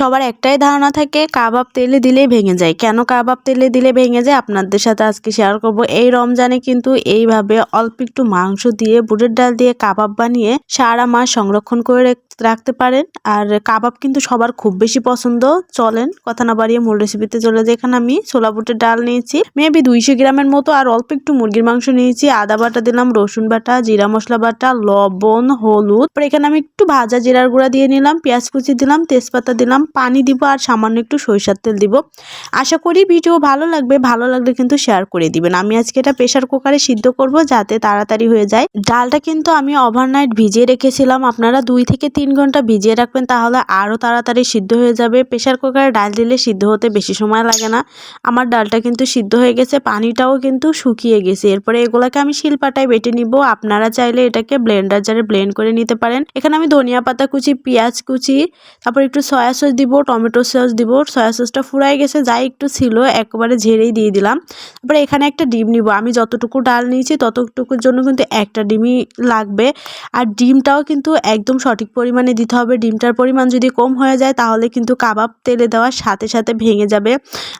সবার একটাই ধারণা থাকে, কাবাব তেলে দিলেই ভেঙে যায়। কেন কাবাব তেলে দিলে ভেঙে যায়? আপনাদের সাথে আজকে শেয়ার করব। এই রমজানে কিন্তু এইভাবে অল্প একটু মাংস দিয়ে, বুটের ডাল দিয়ে কাবাব বানিয়ে সারা মাস সংরক্ষণ করে রাখতে পারেন। আর কাবাব কিন্তু সবার খুব বেশি পছন্দ। চলেন, কথা না বাড়িয়ে মূল রেসিপিতে চলে যাই। এখানে আমি ছোলা বুটের ডাল নিয়েছি। মেবি দুইশো গ্রামের মতো আর অল্প একটু মুরগির মাংস নিয়েছি। আদা বাটা দিলাম, রসুন বাটা, জিরা মশলা বাটা, লবণ, হলুদ। এখানে আমি একটু ভাজা জিরার গুঁড়া দিয়ে নিলাম, পেঁয়াজ কুচি দিলাম, তেজপাতা দিলাম পানি দিব আর সামান্য একটু সরিষার তেল দিব। আশা করি ভিডিও ভালো লাগবে, ভালো লাগলে কিন্তু শেয়ার করে দিবেন। আমি আজকে এটা প্রেশার কুকারে সিদ্ধ করব যাতে তাড়াতাড়ি হয়ে যায়। ডালটা কিন্তু আমি ওভারনাইট ভিজিয়ে রেখেছিলাম। আপনারা দুই থেকে তিন ঘণ্টা ভিজিয়ে রাখবেন তাহলে আরও তাড়াতাড়ি সিদ্ধ হয়ে যাবে। প্রেশার কুকারে ডাল দিলে সিদ্ধ হতে বেশি সময় লাগে না। আমার ডালটা কিন্তু সিদ্ধ হয়ে গেছে, পানিটাও কিন্তু শুকিয়ে গেছে। এরপরে এগুলাকে আমি শিলপাটায় বেটে নিব। আপনারা চাইলে এটাকে ব্লেন্ডার জারে ব্লেন্ড করে নিতে পারেন। এখানে আমি ধনিয়া পাতা কুচি, পেঁয়াজ কুচি, তারপর একটু সয়া সস দিব, টমেটো সস দিব, সয়া সসটা ফুরাই গেছে, যাই একটু ছিল, একবারে ঝেড়েই দিয়ে দিলাম। তারপরে এখানে একটা ডিম নিব। আমি যতটুকু ডাল নিয়েছি, ততটুকুর জন্য কিন্তু একটা ডিমই লাগবে। আর ডিমটাও কিন্তু একদম সঠিক পরিমাণে দিতে হবে। ডিমটার পরিমাণ যদি কম হয়ে যায়, তাহলে কিন্তু কাবাব তেলে দেওয়ার সাথে সাথে ভেঙে যাবে।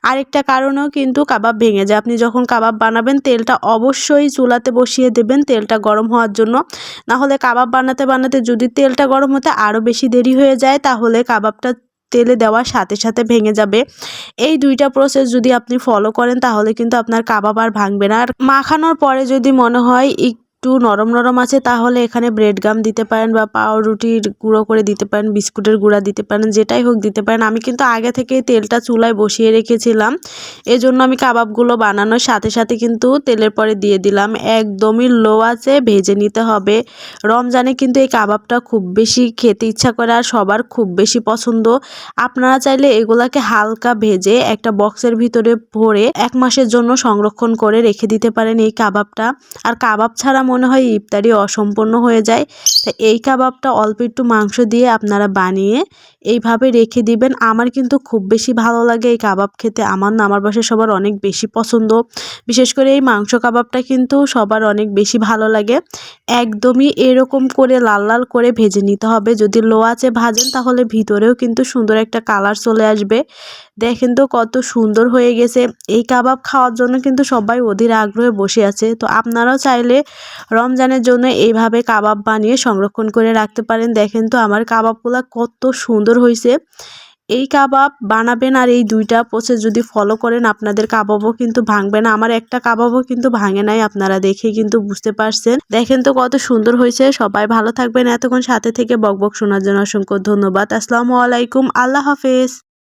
আরেকটা কারণেও কিন্তু কাবাব ভেঙে যায়। আপনি যখন কাবাব বানাবেন, তেলটা অবশ্যই চুলাতে বসিয়ে দেবেন তেলটা গরম হওয়ার জন্য। না হলে কাবাব বানাতে বানাতে যদি তেলটা গরম হতে আরও বেশি দেরি হয়ে যায়, তাহলে কাবাবটা তেলে দেওয়ার সাথে সাথে ভেঙে যাবে। এই দুইটা প্রসেস যদি আপনি ফলো করেন, তাহলে কিন্তু আপনার কাবাব আর ভাঙবে না। আর মাখানোর পরে যদি মনে হয় একটু নরম নরম আছে, তাহলে এখানে ব্রেড গাম দিতে পারেন বা পাউরুটির গুঁড়ো করে দিতে পারেন, বিস্কুটের গুঁড়া দিতে পারেন, যেটাই হোক দিতে পারেন। আমি কিন্তু আগে থেকেই তেলটা চুলায় বসিয়ে রেখেছিলাম। এজন্য আমি কাবাবগুলো বানানোর সাথে সাথে কিন্তু তেলের পরে দিয়ে দিলাম। একদমই লো আছে, ভেজে নিতে হবে। রমজানে কিন্তু এই কাবাবটা খুব বেশি খেতে ইচ্ছা করে আর সবার খুব বেশি পছন্দ। আপনারা চাইলে এগুলাকে হালকা ভেজে একটা বক্সের ভিতরে ভরে এক মাসের জন্য সংরক্ষণ করে রেখে দিতে পারেন এই কাবাবটা। আর কাবাব ছাড়া মনে হয় ইফতারি অসম্পূর্ণ হয়ে যায়। তা এই কাবাবটা অল্প একটু মাংস দিয়ে আপনারা বানিয়ে এইভাবে রেখে দিবেন। আমার কিন্তু খুব বেশি ভালো লাগে এই কাবাব খেতে। আমার না, আমার বাসায় সবার অনেক বেশি পছন্দ। বিশেষ করে এই মাংস কাবাবটা কিন্তু সবার অনেক বেশি ভালো লাগে। একদমই এরকম করে লাল লাল করে ভেজে নিতে হবে। যদি লো আছে ভাজেন তাহলে ভিতরেও কিন্তু সুন্দর একটা কালার চলে আসবে। দেখেন তো কত সুন্দর হয়ে গেছে। এই কাবাব খাওয়ার জন্য কিন্তু সবাই অধীর আগ্রহে বসে আছে। তো আপনারাও চাইলে রমজানের জন্য এইভাবে কাবাব বানিয়ে সংরক্ষণ করে রাখতে পারেন। দেখেন তো আমার কাবাবগুলো কত সুন্দর হয়েছে এই কাবাব বানাবেন আর এই দুইটা প্রসেস যদি ফলো করেন, আপনাদের কাবাবও কিন্তু ভাঙবে না। আমার একটা কাবাবও কিন্তু ভাঙে নাই, আপনারা দেখে কিন্তু বুঝতে পারছেন। দেখেন তো কত সুন্দর হয়েছে সবাই ভালো থাকবেন। এতক্ষণ সাথে থেকে বকবক শোনার জন্য অসংখ্য ধন্যবাদ। আসসালামু আলাইকুম। আল্লাহ হাফেজ।